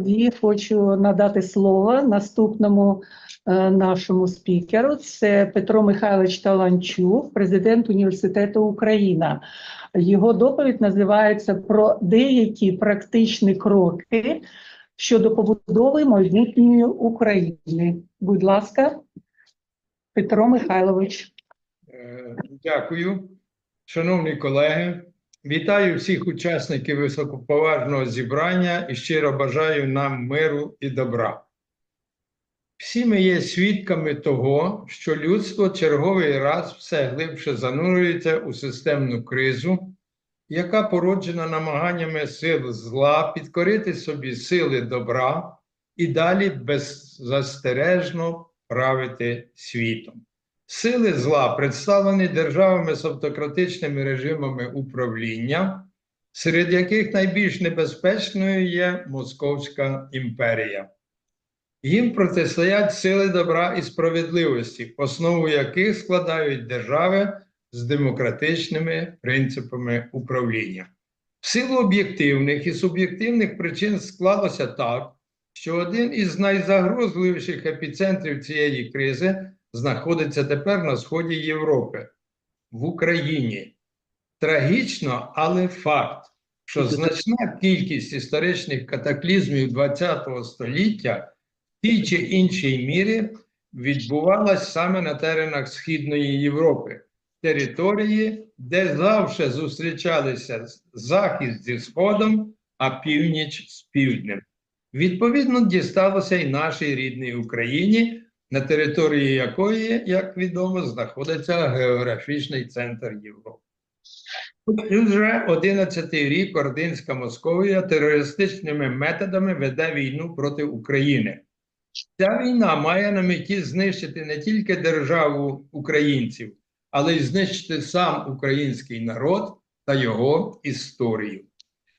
Тоді хочу надати слово наступному е, нашому спікеру. Це Петро Михайлович Таланчук, президент Університету Україна. Його доповідь називається про деякі практичні кроки щодо побудови майбутньої України. Будь ласка, Петро Михайлович. Е, Дякую, шановні колеги. Вітаю всіх учасників високоповажного зібрання і щиро бажаю нам миру і добра. Всі ми є свідками того, що людство черговий раз все глибше занурюється у системну кризу, яка породжена намаганнями сил зла підкорити собі сили добра і далі беззастережно правити світом. Сили зла представлені державами з автократичними режимами управління, серед яких найбільш небезпечною є Московська імперія. Їм протистоять сили добра і справедливості, основу яких складають держави з демократичними принципами управління. В силу об'єктивних і суб'єктивних причин склалося так, що один із найзагрозливіших епіцентрів цієї кризи знаходиться тепер на сході Європи, в Україні. Трагічно, але факт, що значна кількість історичних катаклізмів ХХ століття в тій чи іншій мірі відбувалась саме на теренах Східної Європи, території, де завжди зустрічалися захід зі сходом, а північ з півднем. Відповідно, дісталося і нашій рідній Україні на території якої, як відомо, знаходиться географічний центр Європи. Вже 11-й рік Ординська Московія терористичними методами веде війну проти України. Ця війна має на меті знищити не тільки державу українців, але й знищити сам український народ та його історію.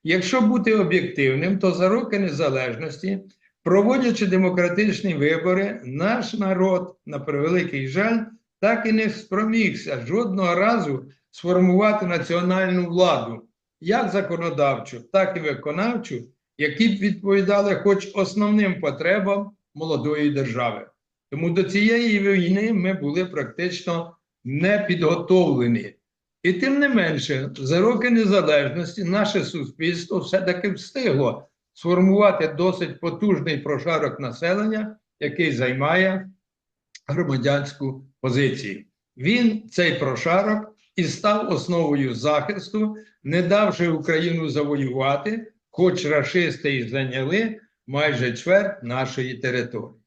Якщо бути об'єктивним, то за роки незалежності Проводячи демократичні вибори, наш народ, на превеликий жаль, так і не спромігся жодного разу сформувати національну владу, як законодавчу, так і виконавчу, які б відповідали хоч основним потребам молодої держави. Тому до цієї війни ми були практично не підготовлені. І тим не менше, за роки незалежності наше суспільство все-таки встигло сформувати досить потужний прошарок населення, який займає громадянську позицію. Він, цей прошарок, і став основою захисту, не давши Україну завоювати, хоч рашисти і зайняли майже чверть нашої території.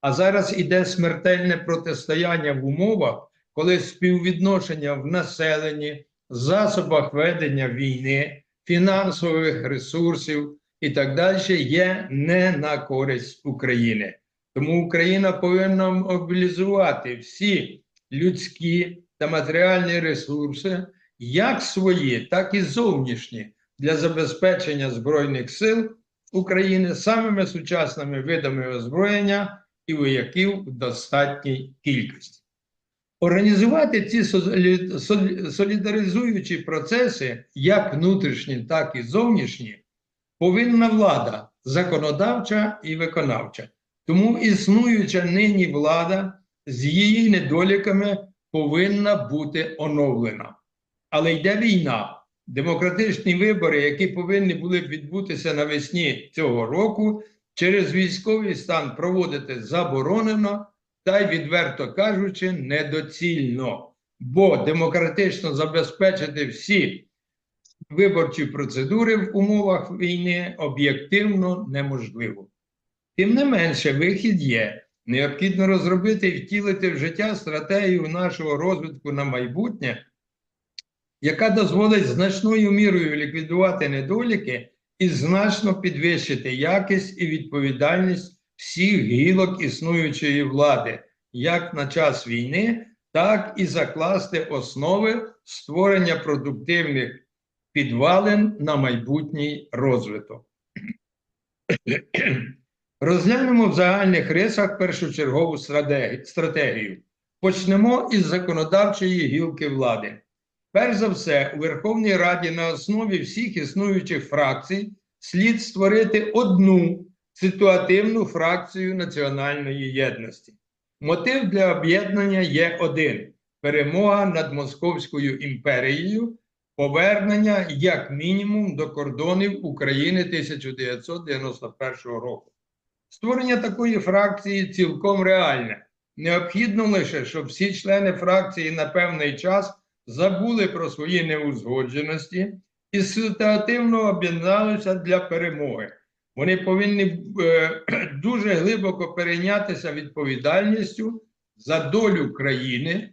А зараз іде смертельне протистояння в умовах, коли співвідношення в населенні, засобах ведення війни, фінансових ресурсів і так далі є не на користь України. Тому Україна повинна мобілізувати всі людські та матеріальні ресурси, як свої, так і зовнішні, для забезпечення Збройних сил України самими сучасними видами озброєння і вояків в достатній кількості. Організувати ці солідаризуючі процеси, як внутрішні, так і зовнішні, повинна влада законодавча і виконавча. Тому існуюча нині влада з її недоліками повинна бути оновлена. Але йде війна. Демократичні вибори, які повинні були б відбутися навесні цього року, через військовий стан проводити заборонено та й, відверто кажучи, недоцільно. Бо демократично забезпечити всі виборчі процедури в умовах війни об'єктивно неможливо. Тим не менше, вихід є. Необхідно розробити і втілити в життя стратегію нашого розвитку на майбутнє, яка дозволить значною мірою ліквідувати недоліки і значно підвищити якість і відповідальність всіх гілок існуючої влади, як на час війни, так і закласти основи створення продуктивних підвалин на майбутній розвиток. Розглянемо в загальних рисах першочергову стратегію. Почнемо із законодавчої гілки влади. Перш за все, у Верховній Раді на основі всіх існуючих фракцій слід створити одну ситуативну фракцію національної єдності. Мотив для об'єднання є один: перемога над Московською імперією, повернення як мінімум до кордонів України 1991 року. Створення такої фракції цілком реальне. Необхідно лише, щоб всі члени фракції на певний час забули про свої неузгодженості і ситуативно об'єдналися для перемоги. Вони повинні е, дуже глибоко перейнятися відповідальністю за долю країни.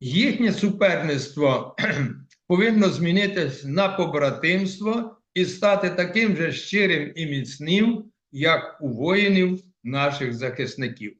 Їхнє суперництво повинно змінитися на побратимство і стати таким же щирим і міцним, як у воїнів наших захисників.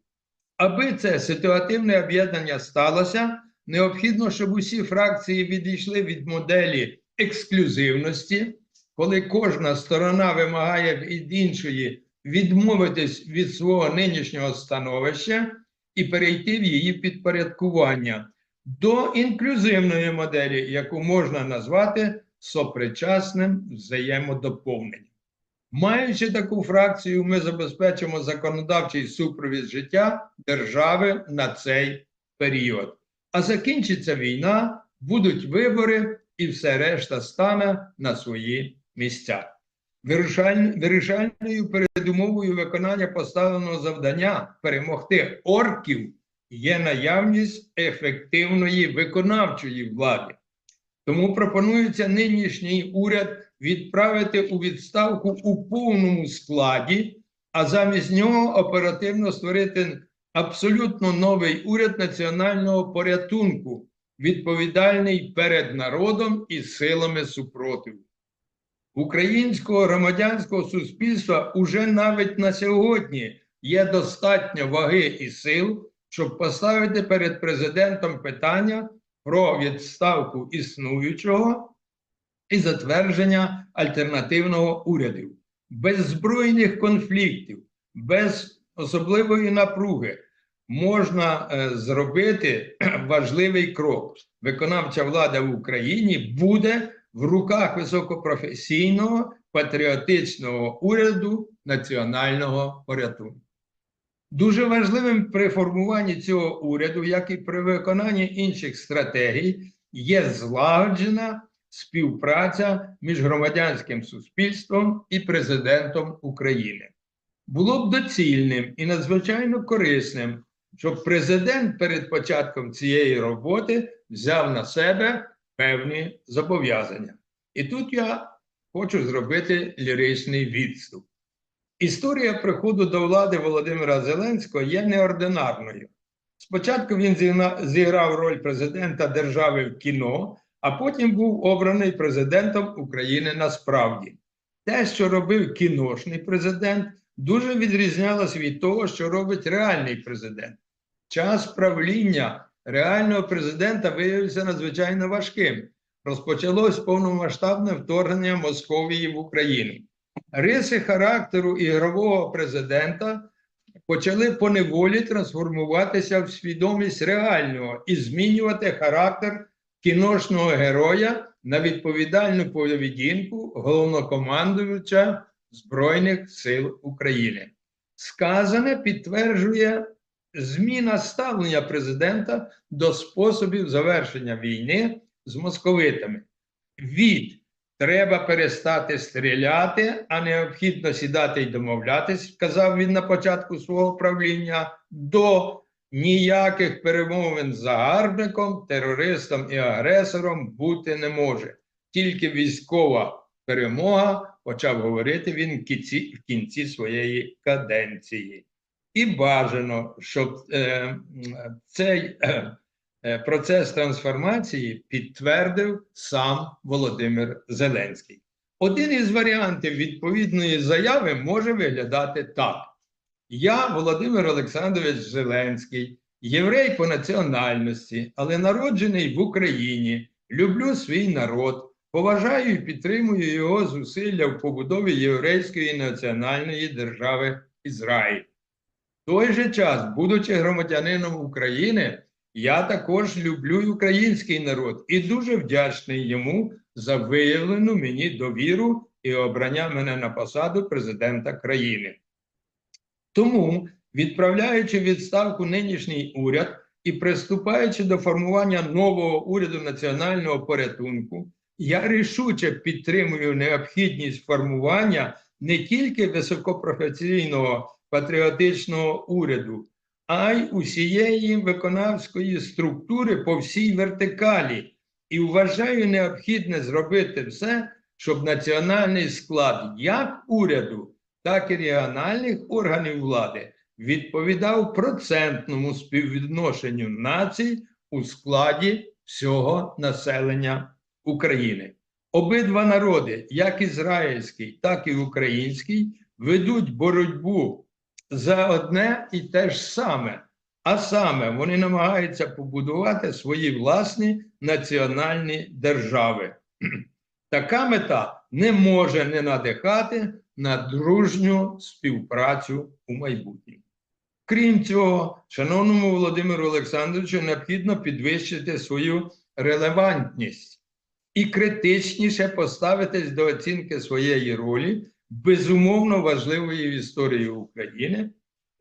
Аби це ситуативне об'єднання сталося, необхідно, щоб усі фракції відійшли від моделі ексклюзивності, коли кожна сторона вимагає від іншої відмовитись від свого нинішнього становища і перейти в її підпорядкування до інклюзивної моделі, яку можна назвати сопричасним взаємодоповненням. Маючи таку фракцію, ми забезпечимо законодавчий супровід життя держави на цей період. А закінчиться війна, будуть вибори, і все решта стане на свої місця. Вирішальною передумовою виконання поставленого завдання перемогти орків є наявність ефективної виконавчої влади. Тому пропонується нинішній уряд відправити у відставку у повному складі, а замість нього оперативно створити абсолютно новий уряд національного порятунку, відповідальний перед народом і силами супротиву. Українського громадянського суспільства уже навіть на сьогодні є достатньо ваги і сил, щоб поставити перед президентом питання про відставку існуючого і затвердження альтернативного уряду. Без збройних конфліктів, без особливої напруги можна е, зробити важливий крок. Виконавча влада в Україні буде в руках високопрофесійного патріотичного уряду національного порятунку. Дуже важливим при формуванні цього уряду, як і при виконанні інших стратегій, є злагоджена співпраця між громадянським суспільством і президентом України. Було б доцільним і надзвичайно корисним, щоб президент перед початком цієї роботи взяв на себе певні зобов'язання. І тут я хочу зробити ліричний відступ. Історія приходу до влади Володимира Зеленського є неординарною. Спочатку він зіграв роль президента держави в кіно, а потім був обраний президентом України насправді. Те, що робив кіношний президент, дуже відрізнялось від того, що робить реальний президент. Час правління реального президента виявився надзвичайно важким. Розпочалось повномасштабне вторгнення Московії в Україну. Риси характеру ігрового президента почали поневолі трансформуватися в свідомість реального і змінювати характер кіношного героя на відповідальну поведінку головнокомандуюча Збройних сил України. Сказане підтверджує зміна ставлення президента до способів завершення війни з московитами. Від треба перестати стріляти, а необхідно сідати й домовлятись, сказав він на початку свого правління, до ніяких перемовин з загарбником, терористом і агресором бути не може. Тільки військова перемога, почав говорити він в кінці, в кінці своєї каденції. І бажано, щоб е, цей е, процес трансформації підтвердив сам Володимир Зеленський. Один із варіантів відповідної заяви може виглядати так: Я, Володимир Олександрович Зеленський, єврей по національності, але народжений в Україні, люблю свій народ, поважаю і підтримую його зусилля в побудові єврейської національної держави Ізраїль. В той же час, будучи громадянином України, я також люблю український народ і дуже вдячний йому за виявлену мені довіру і обрання мене на посаду президента країни. Тому, відправляючи відставку нинішній уряд і приступаючи до формування нового уряду національного порятунку, я рішуче підтримую необхідність формування не тільки високопрофесійного патріотичного уряду, а й усієї виконавської структури по всій вертикалі. І вважаю необхідне зробити все, щоб національний склад як уряду, так і регіональних органів влади відповідав процентному співвідношенню націй у складі всього населення України. Обидва народи, як ізраїльський, так і український, ведуть боротьбу за одне і те ж саме. А саме вони намагаються побудувати свої власні національні держави. Така мета не може не надихати на дружню співпрацю у майбутньому. Крім цього, шановному Володимиру Олександровичу, необхідно підвищити свою релевантність і критичніше поставитись до оцінки своєї ролі, безумовно важливої в історії України,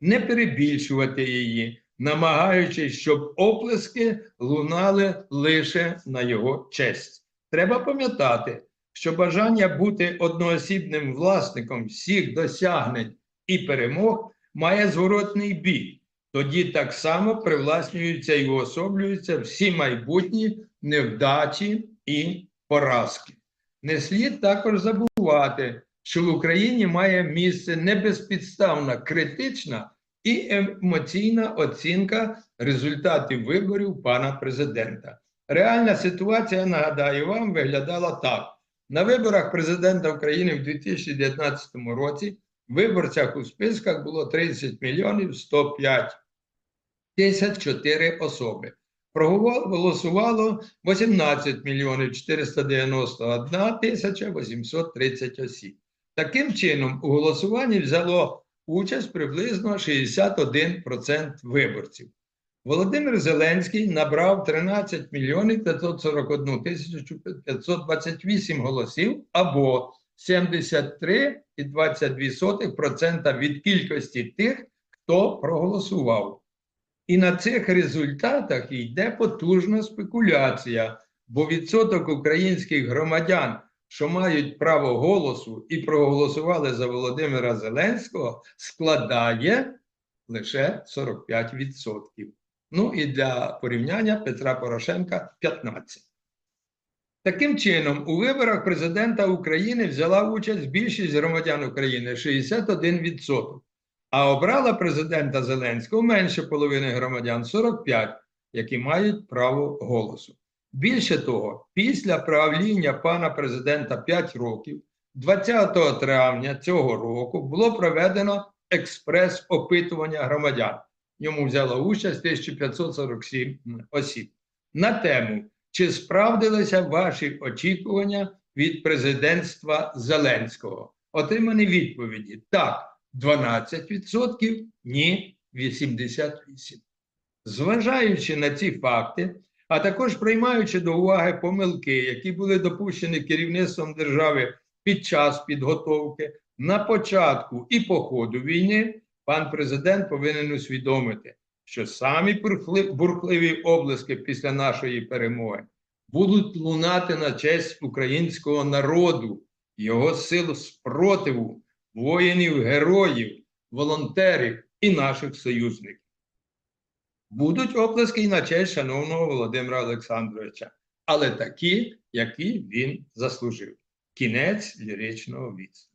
не перебільшувати її, намагаючись, щоб оплески лунали лише на його честь. Треба пам'ятати, що бажання бути одноосібним власником всіх досягнень і перемог має зворотний бік. Тоді так само привласнюються і уособлюються всі майбутні невдачі і поразки. Не слід також забувати, що в Україні має місце небезпідставна критична і емоційна оцінка результатів виборів пана президента. Реальна ситуація, нагадаю вам, виглядала так: на виборах президента України в 2019 році в виборцях у списках було 30 мільйонів 105 тисяч 4 особи. Проголосувало 18 мільйонів 491 тисяча 830 осіб. Таким чином, у голосуванні взяло участь приблизно 61% виборців. Володимир Зеленський набрав 13 мільйонів 541 тисячу 528 голосів або 73,22% від кількості тих, хто проголосував. І на цих результатах йде потужна спекуляція, бо відсоток українських громадян, що мають право голосу і проголосували за Володимира Зеленського, складає лише 45%. Ну і для порівняння Петра Порошенка 15%. Таким чином, у виборах президента України взяла участь більшість громадян України 61%, а обрала президента Зеленського менше половини громадян 45%, які мають право голосу. Більше того, після правління пана президента 5 років, 20 травня цього року було проведено експрес-опитування громадян. В ньому взяло участь 1547 осіб на тему, чи справдилися ваші очікування від президентства Зеленського? Отримані відповіді: так, 12%, ні, 88%. Зважаючи на ці факти, а також приймаючи до уваги помилки, які були допущені керівництвом держави під час підготовки, на початку і по ходу війни, пан президент повинен усвідомити, що самі бурхливі облиски після нашої перемоги будуть лунати на честь українського народу, його сил спротиву, воїнів, героїв, волонтерів і наших союзників. Будуть оплески і на честь шановного Володимира Олександровича, але такі, які він заслужив. Кінець ліричного відступу.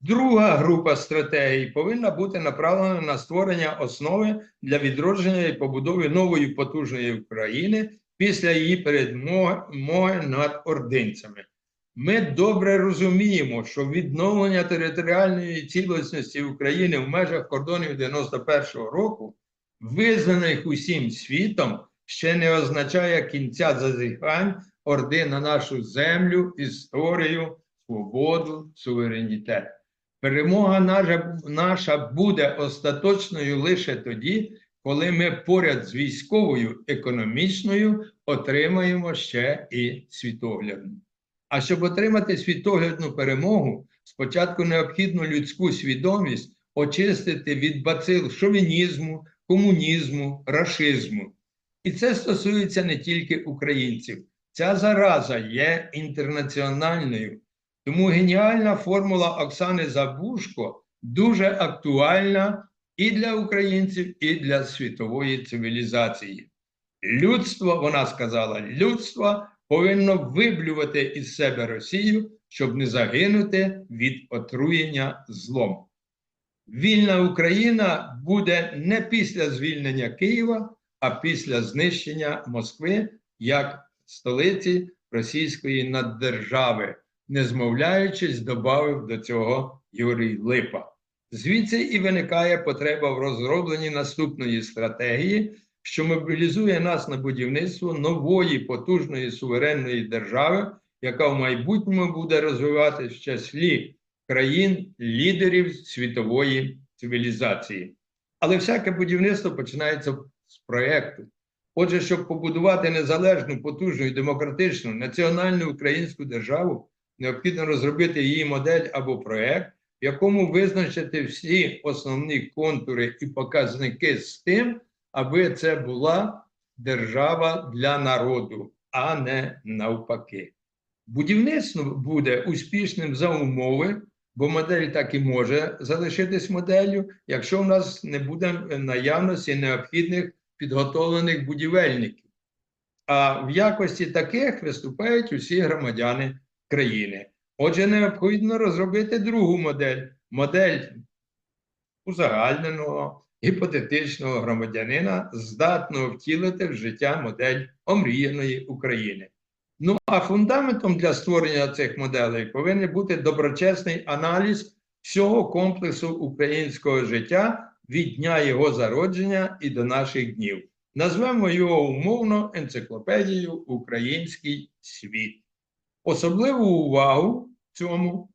Друга група стратегій повинна бути направлена на створення основи для відродження і побудови нової потужної України після її перемоги над ординцями. Ми добре розуміємо, що відновлення територіальної цілісності України в межах кордонів 91-го року, визнаних усім світом, ще не означає кінця зазіхань Орди на нашу землю, історію, свободу, суверенітет. Перемога наша, наша буде остаточною лише тоді, коли ми поряд з військовою економічною отримаємо ще і світоглядну. А щоб отримати світоглядну перемогу, спочатку необхідно людську свідомість очистити від бацил шовінізму, комунізму, рашизму. І це стосується не тільки українців. Ця зараза є інтернаціональною. Тому геніальна формула Оксани Забушко дуже актуальна і для українців, і для світової цивілізації. Людство, вона сказала, людство повинно виблювати із себе Росію, щоб не загинути від отруєння злом. Вільна Україна буде не після звільнення Києва, а після знищення Москви як столиці російської наддержави, не змовляючись, додав до цього Юрій Липа. Звідси і виникає потреба в розробленні наступної стратегії, що мобілізує нас на будівництво нової потужної суверенної держави, яка в майбутньому буде розвиватися в числі країн лідерів світової цивілізації. Але всяке будівництво починається з проєкту. Отже, щоб побудувати незалежну, потужну і демократичну національну українську державу, необхідно розробити її модель або проєкт, в якому визначити всі основні контури і показники з тим, аби це була держава для народу, а не навпаки. Будівництво буде успішним за умови, бо модель так і може залишитись моделлю, якщо в нас не буде наявності необхідних підготовлених будівельників. А в якості таких виступають усі громадяни країни. Отже, необхідно розробити другу модель модель узагальненого гіпотетичного громадянина, здатного втілити в життя модель омріяної України. Ну а фундаментом для створення цих моделей повинен бути доброчесний аналіз всього комплексу українського життя від дня його зародження і до наших днів. Назвемо його умовно енциклопедією Український світ. Особливу увагу цьому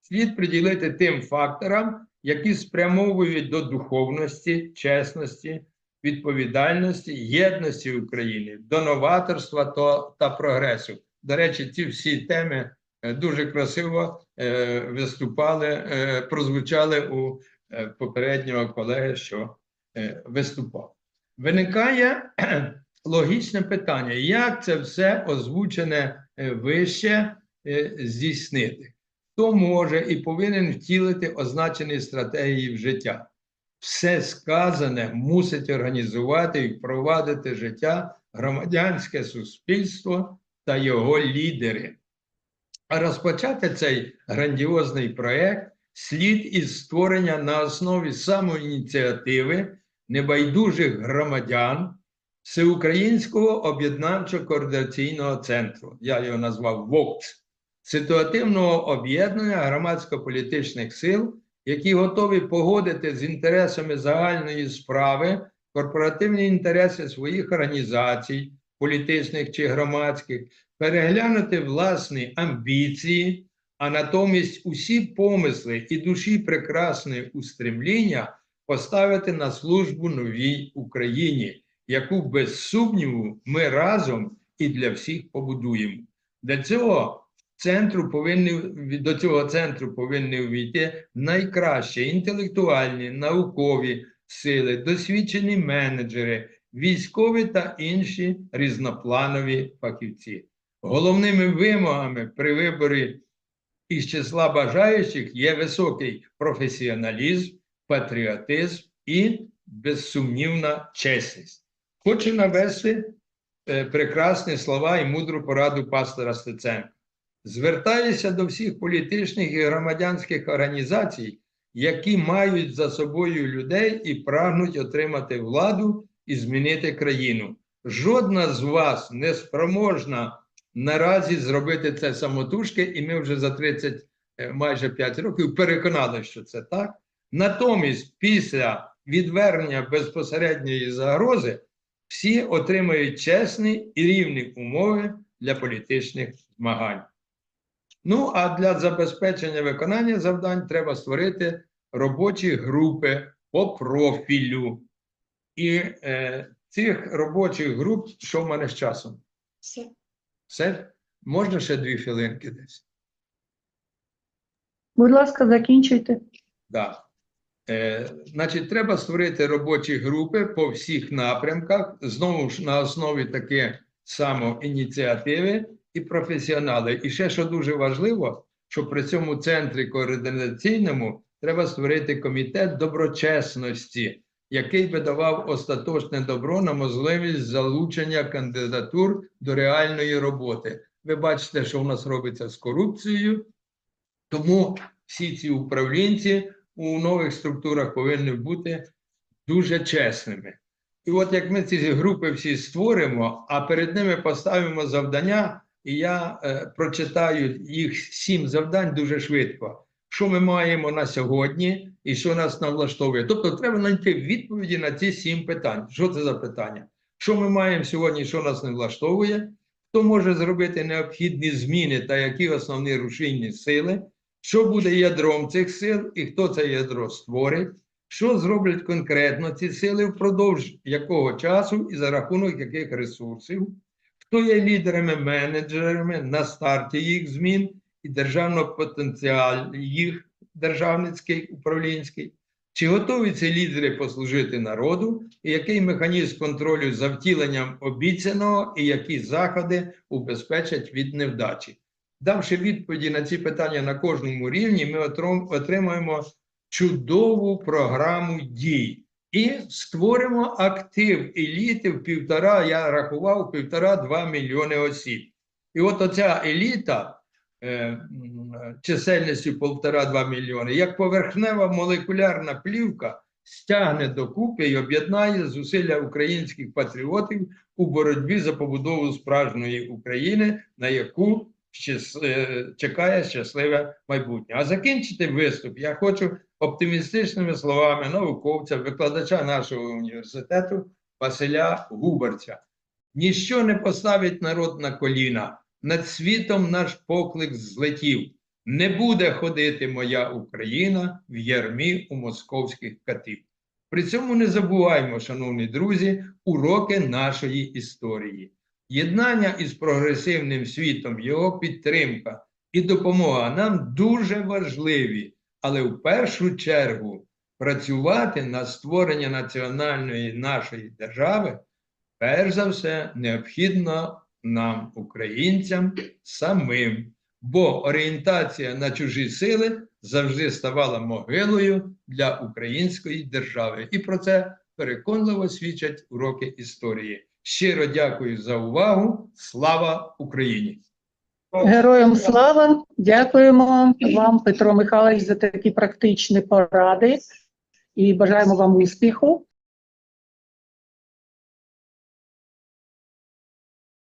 слід приділити тим факторам, які спрямовують до духовності, чесності, відповідальності, єдності України, до новаторства то- та прогресу. До речі, ці всі теми е, дуже красиво е, виступали, е, прозвучали у попереднього колеги, що виступав. Виникає логічне питання, як це все озвучене вище здійснити? Хто може і повинен втілити означені стратегії в життя? Все сказане мусить організувати і впровадити життя громадянське суспільство та його лідери. А розпочати цей грандіозний проєкт слід із створення на основі самоініціативи небайдужих громадян Всеукраїнського об'єднавчо-координаційного центру. Я його назвав ВОКЦ, ситуативного об'єднання громадсько-політичних сил, які готові погодити з інтересами загальної справи корпоративні інтереси своїх організацій, політичних чи громадських, переглянути власні амбіції, а натомість усі помисли і душі прекрасної устремління поставити на службу новій Україні, яку без сумніву ми разом і для всіх побудуємо. Для цього центру повинні до цього центру повинні увійти найкращі інтелектуальні, наукові сили, досвідчені менеджери, військові та інші різнопланові фахівці. Головними вимогами при виборі із числа бажаючих є високий професіоналізм, патріотизм і безсумнівна чесність. Хочу навести е, прекрасні слова і мудру пораду пастора Стеценка. Звертаюся до всіх політичних і громадянських організацій, які мають за собою людей і прагнуть отримати владу і змінити країну. Жодна з вас не спроможна наразі зробити це самотужки, і ми вже за 30, е, майже 5 років переконали, що це так. Натомість, після відвернення безпосередньої загрози, всі отримають чесні і рівні умови для політичних змагань. Ну а для забезпечення виконання завдань треба створити робочі групи по профілю. І е, цих робочих груп, що в мене з часом? Все. Все? Можна ще дві хвилинки десь? Будь ласка, закінчуйте. Да. Е, значить, треба створити робочі групи по всіх напрямках, знову ж на основі таки самоініціативи і професіонали. І ще що дуже важливо, що при цьому центрі координаційному треба створити комітет доброчесності, який би давав остаточне добро на можливість залучення кандидатур до реальної роботи. Ви бачите, що у нас робиться з корупцією, тому всі ці управлінці у нових структурах повинні бути дуже чесними. І от як ми ці групи всі створимо, а перед ними поставимо завдання, і я е, прочитаю їх сім завдань дуже швидко. Що ми маємо на сьогодні і що нас навлаштовує? Тобто треба знайти відповіді на ці сім питань. Що це за питання? Що ми маємо сьогодні, що нас не влаштовує? Хто може зробити необхідні зміни та які основні рушійні сили? Що буде ядром цих сил і хто це ядро створить? Що зроблять конкретно ці сили впродовж якого часу і за рахунок яких ресурсів? Хто є лідерами, менеджерами на старті їх змін і державного потенціалу їх державницький, управлінський? Чи готові ці лідери послужити народу, і який механізм контролю за втіленням обіцяного, і які заходи убезпечать від невдачі? Давши відповіді на ці питання на кожному рівні, ми отримаємо чудову програму дій і створимо актив еліти в півтора, я рахував, півтора-два мільйони осіб. І от оця еліта е, чисельністю півтора-два мільйони, як поверхнева молекулярна плівка, стягне докупи і об'єднає зусилля українських патріотів у боротьбі за побудову справжньої України, на яку е, чекає щасливе майбутнє. А закінчити виступ я хочу оптимістичними словами науковця, викладача нашого університету Василя Губарця. Ніщо не поставить народ на коліна. Над світом наш поклик злетів. Не буде ходити моя Україна в ярмі у московських катів. При цьому не забуваймо, шановні друзі, уроки нашої історії. Єднання із прогресивним світом, його підтримка і допомога нам дуже важливі, але в першу чергу працювати на створення національної нашої держави, перш за все, необхідно нам, українцям, самим. Бо орієнтація на чужі сили завжди ставала могилою для української держави. І про це переконливо свідчать уроки історії. Щиро дякую за увагу. Слава Україні! Героям слава! Дякуємо вам, Петро Михайлович, за такі практичні поради і бажаємо вам успіху.